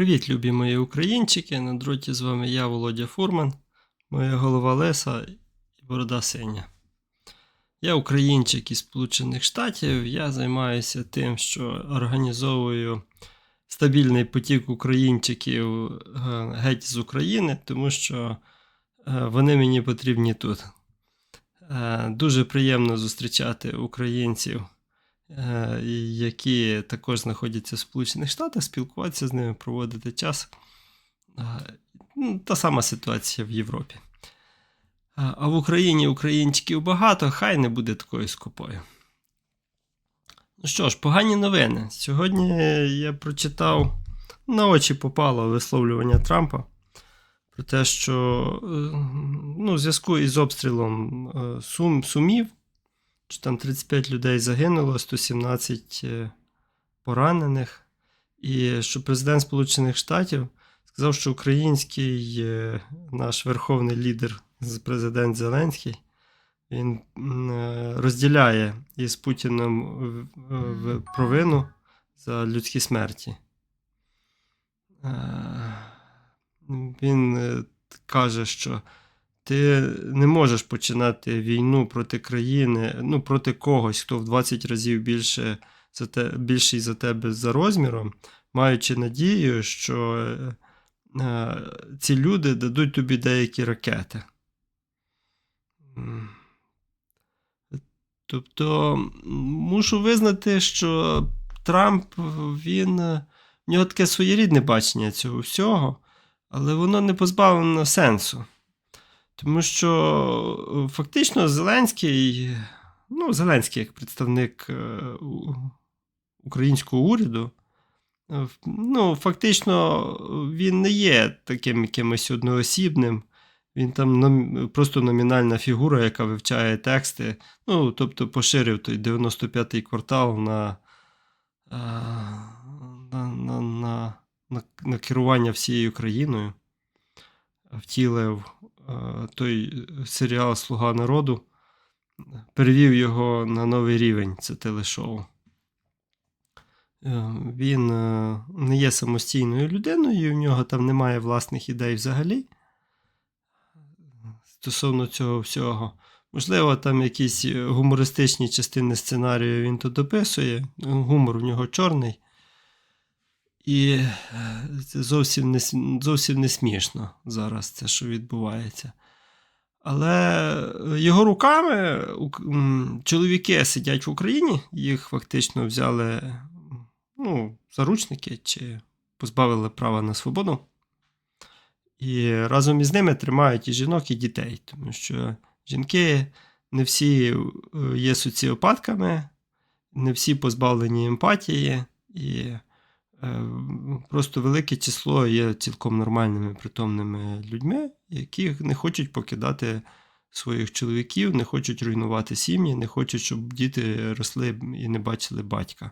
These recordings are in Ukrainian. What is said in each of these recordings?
Привіт, любі мої українчики. На дроті з вами я, Володя Фурман, моя голова Леса і борода синя. Я українчик із Сполучених Штатів. Я займаюся тим, що організовую стабільний потік українчиків е, геть з України, тому що е, вони мені потрібні тут. Е, Дуже приємно зустрічати українців які також знаходяться в Сполучених Штатах, спілкуватися з ними, проводити час. Е, ну, Та сама ситуація в Європі. А а в Україні українчиків багато, хай не буде такою скупою. Ну що ж, погані новини. Сьогодні я прочитав, на очі попало висловлювання Трампа про те, що е, ну, в зв'язку із обстрілом е, Сум, Сумів, що там 35 людей загинуло, 117 е, поранених, і що президент Сполучених Штатів сказав, що український е, наш верховний лідер, президент Зеленський, він е, розділяє із Путіним провину за людські смерті. Він каже, що ти не можеш починати війну проти країни, ну, проти когось, хто в 20 разів більше за те, більший за тебе за розміром, маючи надію, що е, ці люди дадуть тобі деякі ракети. Тобто, мушу визнати, що Трамп, він, в нього таке своєрідне бачення цього всього, але воно не позбавлено сенсу. Тому що е, фактично Зеленський, ну, Зеленський як представник е, українського уряду, е, ну, фактично він не є таким якимось одноосібним. Він там просто номінальна фігура, яка вивчає тексти. Ну, тобто поширив той 95-й квартал на, на, на, на, на, керування всією країною. Втілив той серіал Слуга народу, перевів його на новий рівень, це телешоу. Е, Він е, не є самостійною людиною, в нього там немає власних ідей взагалі стосовно цього всього. Можливо, там якісь е, гумористичні частини сценарію він то дописує. Гумор в нього чорний. І е, це зовсім не, зовсім не смішно зараз це, що відбувається. Але його руками чоловіки сидять в Україні, їх фактично взяли ну, заручники чи позбавили права на свободу. І разом із ними тримають і жінок, і дітей, тому що жінки не всі е, є соціопатками, не всі позбавлені емпатії, і е, просто велике число є цілком нормальними притомними людьми, які не хочуть покидати своїх чоловіків, не хочуть руйнувати сім'ї, не хочуть, щоб діти росли і не бачили батька.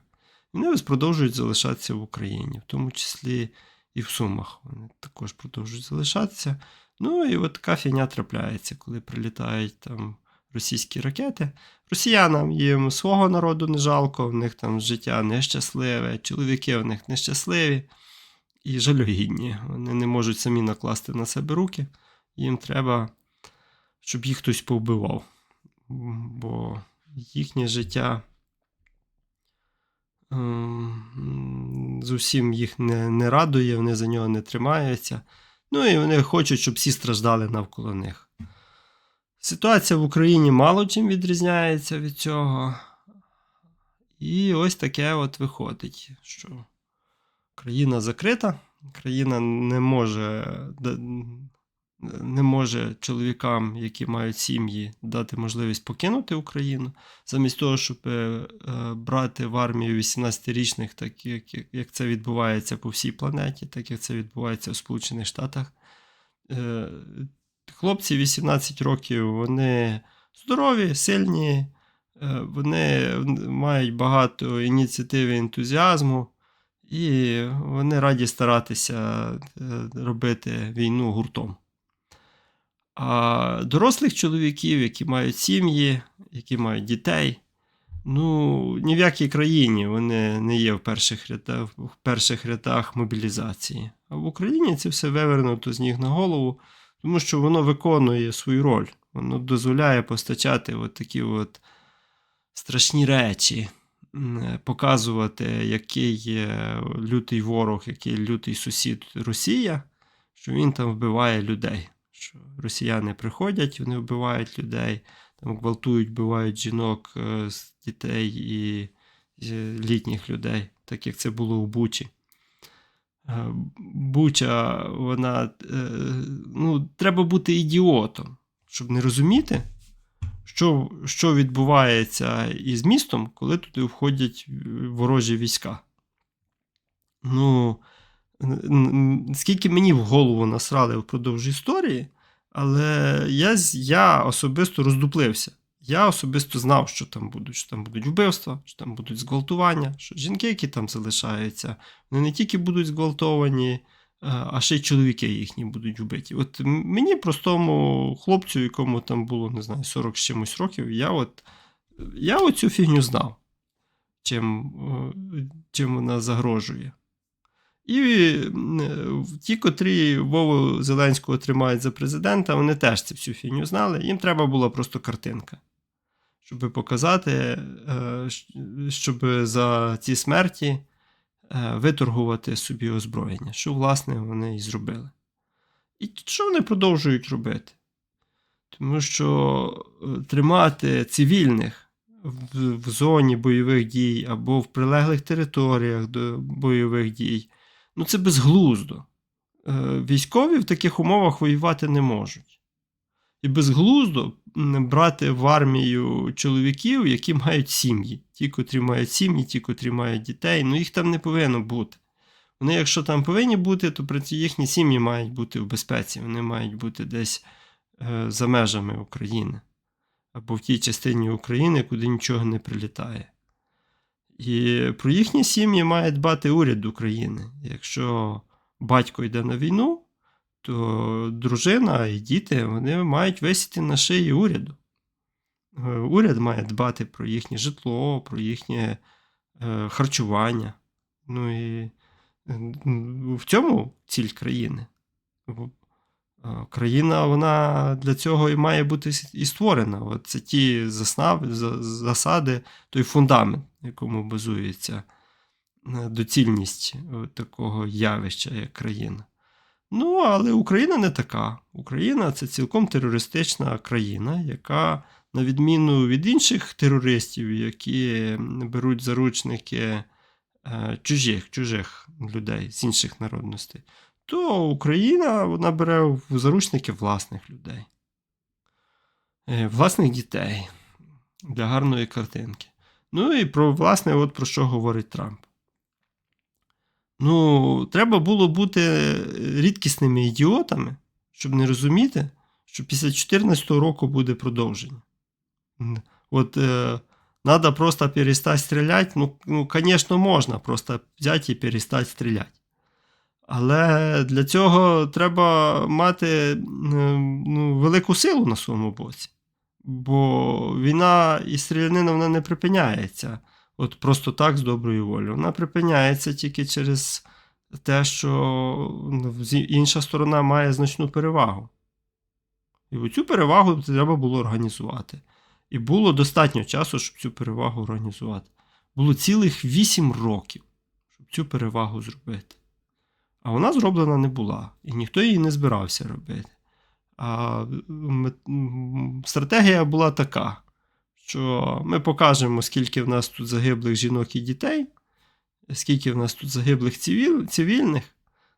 Вони продовжують залишатися в Україні, в тому числі і в Сумах. Вони також продовжують залишатися. Ну і от така фігня трапляється, коли прилітають там російські ракети. Росіянам їм свого народу не жалко, в них там життя нещасливе, чоловіки в них нещасливі і жалюгідні. Вони не можуть самі накласти на себе руки. Їм треба, щоб їх хтось повбивав. Бо їхнє життя ем, зовсім їх не, не радує, вони за нього не тримаються. Ну і вони хочуть, щоб всі страждали навколо них. Ситуація в Україні мало чим відрізняється від цього. І ось таке от виходить, що країна закрита, країна не може, не може чоловікам, які мають сім'ї, дати можливість покинути Україну, замість того, щоб е, е, брати в армію 18-річних, так як, це відбувається по всій планеті, так як це відбувається в Сполучених Штатах. Хлопці 18 років, вони здорові, сильні, е, вони мають багато ініціативи, ентузіазму, і вони раді старатися е, робити війну гуртом. А дорослих чоловіків, які мають сім'ї, які мають дітей, Ну, ні в якій країні вони не є в перших рядах, в перших рядах мобілізації. А в Україні це все вивернуто з ніг на голову, тому що воно виконує свою роль. Воно дозволяє постачати от такі от страшні речі, показувати, який є лютий ворог, який лютий сусід Росія, що він там вбиває людей. Що росіяни приходять, вони вбивають людей, там гвалтують, вбивають жінок, е, дітей і е, літніх людей, так як це було в Бучі. Е, Буча, вона. е, Ну, треба бути ідіотом, щоб не розуміти, що, що відбувається із містом, коли туди входять е, ворожі війська. Ну, скільки мені в голову насрали впродовж історії, але я, я особисто роздуплився. Я особисто знав, що там будуть, що там будуть вбивства, що там будуть зґвалтування, що жінки, які там залишаються, вони не тільки будуть зґвалтовані, е, а ще й чоловіки їхні будуть вбиті. От мені, простому хлопцю, якому там було, не знаю, 40 з чимось років, я от я оцю фігню знав, чим, е, чим вона загрожує. І ті, котрі Вову Зеленського тримають за президента, вони теж цю всю фігню знали. Їм треба була просто картинка, щоб показати, е, щоб за ці смерті е, виторгувати собі озброєння, що, власне, вони і зробили. І що вони продовжують робити? Тому що е, тримати цивільних в, зоні бойових дій або в прилеглих територіях до бойових дій, ну це безглуздо. Військові в таких умовах воювати не можуть. І безглуздо брати в армію чоловіків, які мають сім'ї. Ті, котрі мають сім'ї, ті, котрі мають дітей, ну їх там не повинно бути. Вони, якщо там повинні бути, то їхні сім'ї мають бути в безпеці. Вони мають бути десь е, за межами України або в тій частині України, куди нічого не прилітає. І про їхні сім'ї має дбати уряд України. Якщо батько йде на війну, то дружина і діти вони мають висіти на шиї уряду. Е, Уряд має дбати про їхнє житло, про їхнє е, харчування. Ну і е, в цьому ціль країни. Країна вона для цього і має бути і створена. От це ті заснави, засади, той фундамент, якому базується доцільність такого явища, як країна. Ну, але Україна не така. Україна це цілком терористична країна, яка, на відміну від інших терористів, які беруть заручники е, чужих, чужих людей з інших народностей, то Україна вона бере в заручники власних людей, е, власних дітей для гарної картинки. Ну і про власне, от про що говорить Трамп. Ну, треба було бути рідкісними ідіотами, щоб не розуміти, що після 2014 року буде продовження. От е, надо просто перестати стріляти. Ну, ну, звісно, можна просто взяти і перестати стріляти. Але для цього треба мати е, ну, велику силу на своєму боці. Бо війна і стрілянина вона не припиняється от просто так з доброю волею. Вона припиняється тільки через те, що ну, інша сторона має значну перевагу. І цю перевагу треба було організувати. І було достатньо часу, щоб цю перевагу організувати. Було цілих 8 років, щоб цю перевагу зробити. А вона зроблена не була, і ніхто її не збирався робити. А стратегія була така, що ми покажемо, скільки в нас тут загиблих жінок і дітей, скільки в нас тут загиблих цивіль, цивільних.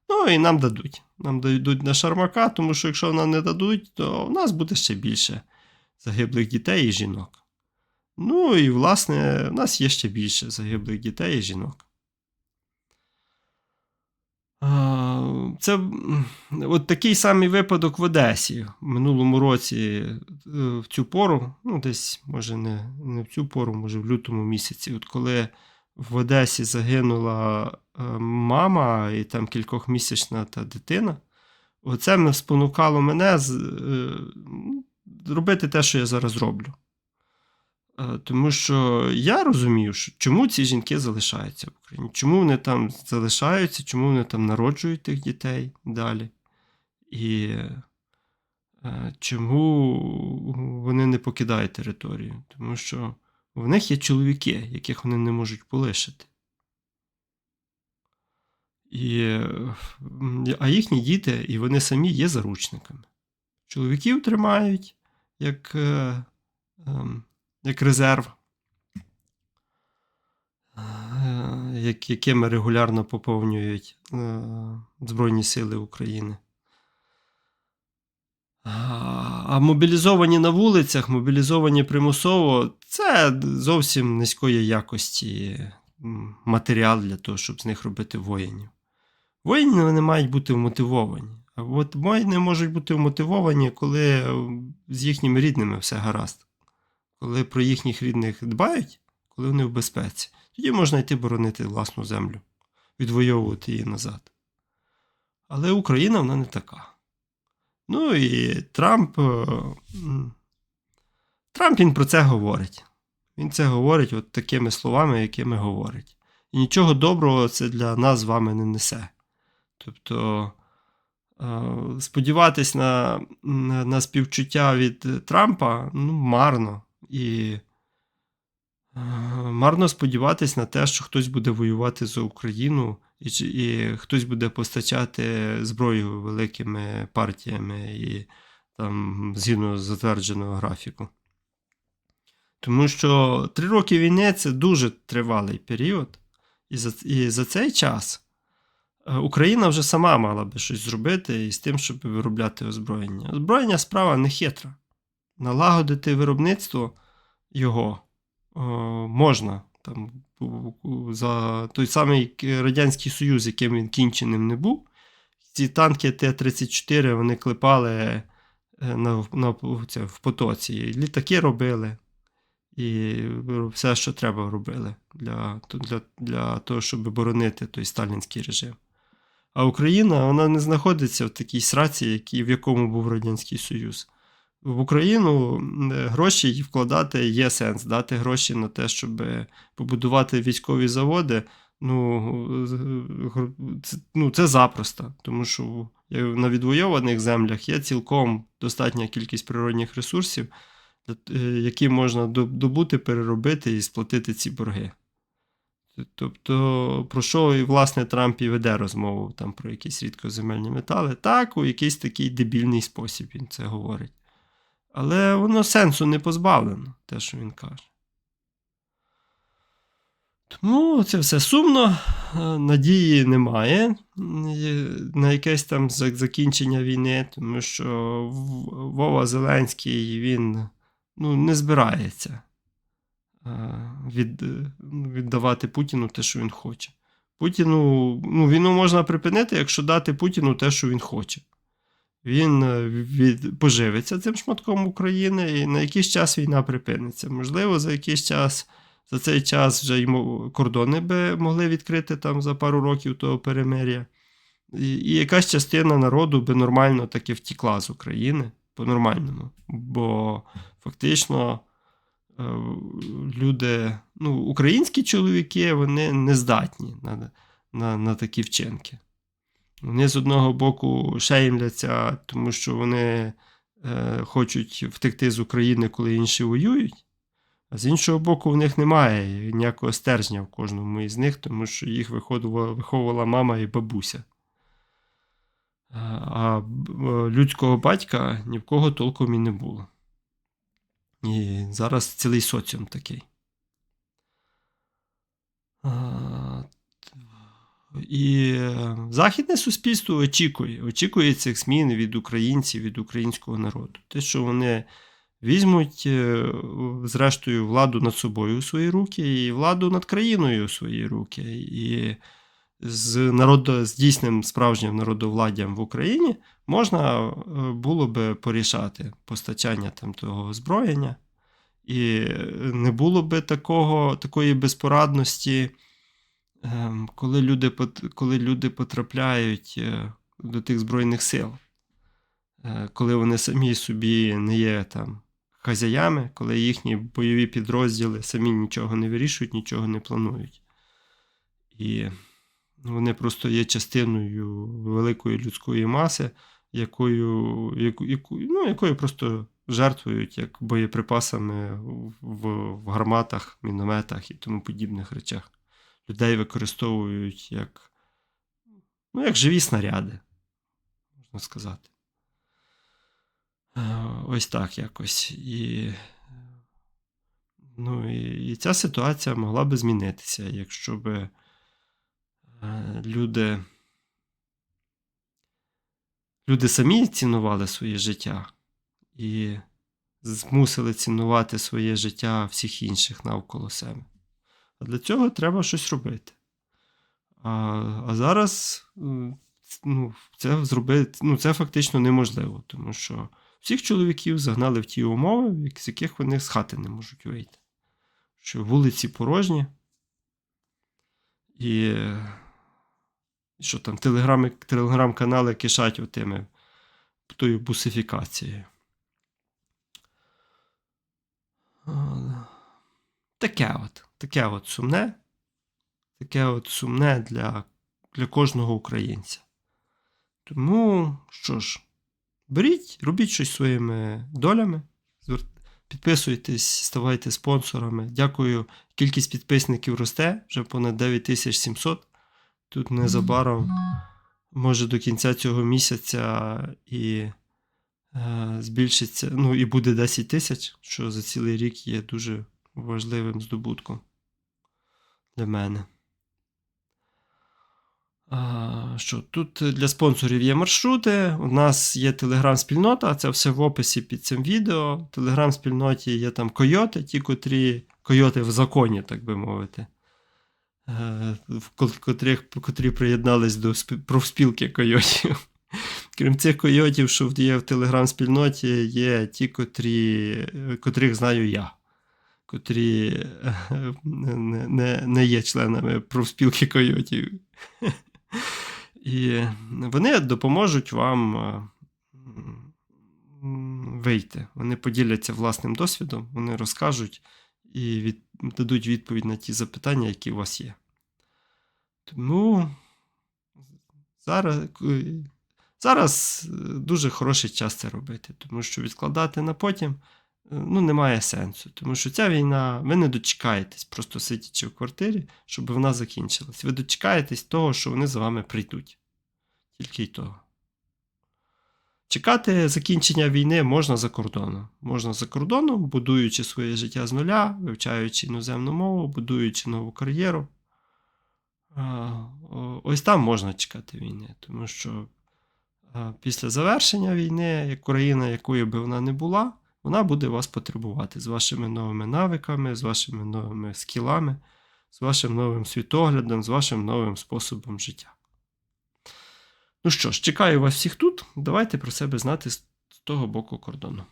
Ну і нам дадуть. Нам дадуть на шармака, тому що якщо нам не дадуть, то в нас буде ще більше загиблих дітей і жінок. Ну і, власне, в нас є ще більше загиблих дітей і жінок. Це от такий самий випадок в Одесі в минулому році е, в цю пору, ну десь, може, не, не в цю пору, може, в лютому місяці, от коли в Одесі загинула е, мама і там кількохмісячна та дитина. Оце спонукало мене з, е, робити те, що я зараз роблю. Е, Тому що я розумів, чому ці жінки залишаються в Україні, чому вони там залишаються, чому вони там народжують тих дітей далі. І е, чому вони не покидають територію? Тому що в них є чоловіки, яких вони не можуть полишити. І, е, а їхні діти, і вони самі є заручниками. Чоловіків тримають як, е, ем, як резерв, якими регулярно поповнюють е, Збройні Сили України. А мобілізовані на вулицях, мобілізовані примусово це зовсім низької якості матеріал для того, щоб з них робити воїнів. Воїни вони мають бути вмотивовані. А от воїни можуть бути вмотивовані, коли з їхніми рідними все гаразд. Коли про їхніх рідних дбають, коли вони в безпеці. Тоді можна йти боронити власну землю, відвоювати її назад. Але Україна вона не така. Ну і Трамп. е, Трамп він про це говорить. Він це говорить от такими словами, якими говорить. І нічого доброго це для нас з вами не несе. Тобто е, сподіватись на, на, на співчуття від Трампа ну, марно. І е, марно сподіватись на те, що хтось буде воювати за Україну, і, і хтось буде постачати зброю великими партіями і там згідно затвердженого графіку. Тому що три роки війни це дуже тривалий період, і за, і за цей час е, Україна вже сама мала би щось зробити із тим, щоб виробляти озброєння. Озброєння справа не хитра. Налагодити виробництво його о, можна. Там, за той самий Радянський Союз, яким він кінченим не був. Ці танки Т-34 вони клепали е, на, на, це, в потоці. І літаки робили. І все, що треба, робили для, для, для того, щоб боронити той сталінський режим. А Україна вона не знаходиться в такій сраці, в якому був Радянський Союз. В Україну е, гроші їй вкладати є сенс, дати гроші на те, щоб побудувати військові заводи. Ну, це, ну, це запросто, тому що на відвойованих землях є цілком достатня кількість природних ресурсів, е, які можна добути, переробити і сплатити ці борги. Тобто, про що і власне Трамп і веде розмову там про якісь рідкоземельні метали? Так, у якийсь такий дебільний спосіб він це говорить. Але воно сенсу не позбавлено, те, що він каже. Тому це все сумно, е, надії немає на якесь там закінчення війни, тому що Вова Зеленський він ну, не збирається е, від, е, віддавати Путіну те, що він хоче. Путіну, ну, війну можна припинити, якщо дати Путіну те, що він хоче. Він е, від, поживиться цим шматком України, і на якийсь час війна припиниться. Можливо, за якийсь час, за цей час вже йому кордони би могли відкрити там за пару років того перемир'я. І, і якась частина народу би нормально таки втікла з України по-нормальному. Бо фактично е, люди, ну, українські чоловіки, вони не здатні на, на, на такі вчинки. Вони з одного боку шеймляться, тому що вони е, хочуть втекти з України, коли інші воюють. А з іншого боку, в них немає ніякого стержня в кожному із них, тому що їх виховувала мама і бабуся. А, а е, людського батька ні в кого толком і не було. І зараз цілий соціум такий. І західне суспільство очікує, очікує цих змін від українців, від українського народу. Те, що вони візьмуть, е, зрештою, владу над собою у свої руки і владу над країною у свої руки. І з, народо, з дійсним справжнім народовладдям в Україні можна е, було би порішати постачання там того озброєння. І не було би такого, такої безпорадності. Ем, коли люди, коли люди потрапляють е, до тих Збройних сил, е, коли вони самі собі не є там хазяями, коли їхні бойові підрозділи самі нічого не вирішують, нічого не планують. І вони просто є частиною великої людської маси, якою, яку, яку, ну, якою просто жертвують як боєприпасами в, в гарматах, мінометах і тому подібних речах. Людей використовують як, ну, як живі снаряди, можна сказати. Е, Ось так якось. І, ну, і, і ця ситуація могла би змінитися, якщо би е, люди, люди самі цінували своє життя і змусили цінувати своє життя всіх інших навколо себе. А для цього треба щось робити. А, а зараз ну, це зробити, ну, це фактично неможливо, тому що всіх чоловіків загнали в ті умови, з яких вони з хати не можуть вийти. Що вулиці порожні. І що там, телеграми, телеграм-канали кишать отими тою бусифікацією. Таке от, таке от сумне. Таке от сумне для, для кожного українця. Тому, що ж, беріть, робіть щось своїми долями, підписуйтесь, ставайте спонсорами. Дякую. Кількість підписників росте, вже понад 9700. Тут незабаром, може до кінця цього місяця і е, збільшиться, ну і буде 10 тисяч, що за цілий рік є дуже важливим здобутком для мене. А, що тут для спонсорів є маршрути. У нас є телеграм-спільнота, це все в описі під цим відео. В телеграм-спільноті є там койоти, ті, котрі койоти в законі, так би мовити. Е, в котрих, котрі приєднались до профспілки койотів. Крім цих койотів, що є в телеграм-спільноті, є ті, котрі, котрих знаю я, котрі е, не, не, є членами профспілки койотів. І вони допоможуть вам е, вийти. Вони поділяться власним досвідом, вони розкажуть і від, дадуть відповідь на ті запитання, які у вас є. Тому зараз, зараз е, дуже хороший час це робити, тому що відкладати на потім ну, немає сенсу. Тому що ця війна, ви не дочекаєтесь, просто сидячи в квартирі, щоб вона закінчилась. Ви дочекаєтесь того, що вони за вами прийдуть. Тільки й того. Чекати закінчення війни можна за кордоном. Можна за кордоном, будуючи своє життя з нуля, вивчаючи іноземну мову, будуючи нову кар'єру. Ось там можна чекати війни, тому що після завершення війни, як країна, якою би вона не була, вона буде вас потребувати з вашими новими навиками, з вашими новими скілами, з вашим новим світоглядом, з вашим новим способом життя. Ну що ж, чекаю вас всіх тут. Давайте про себе знати з того боку кордону.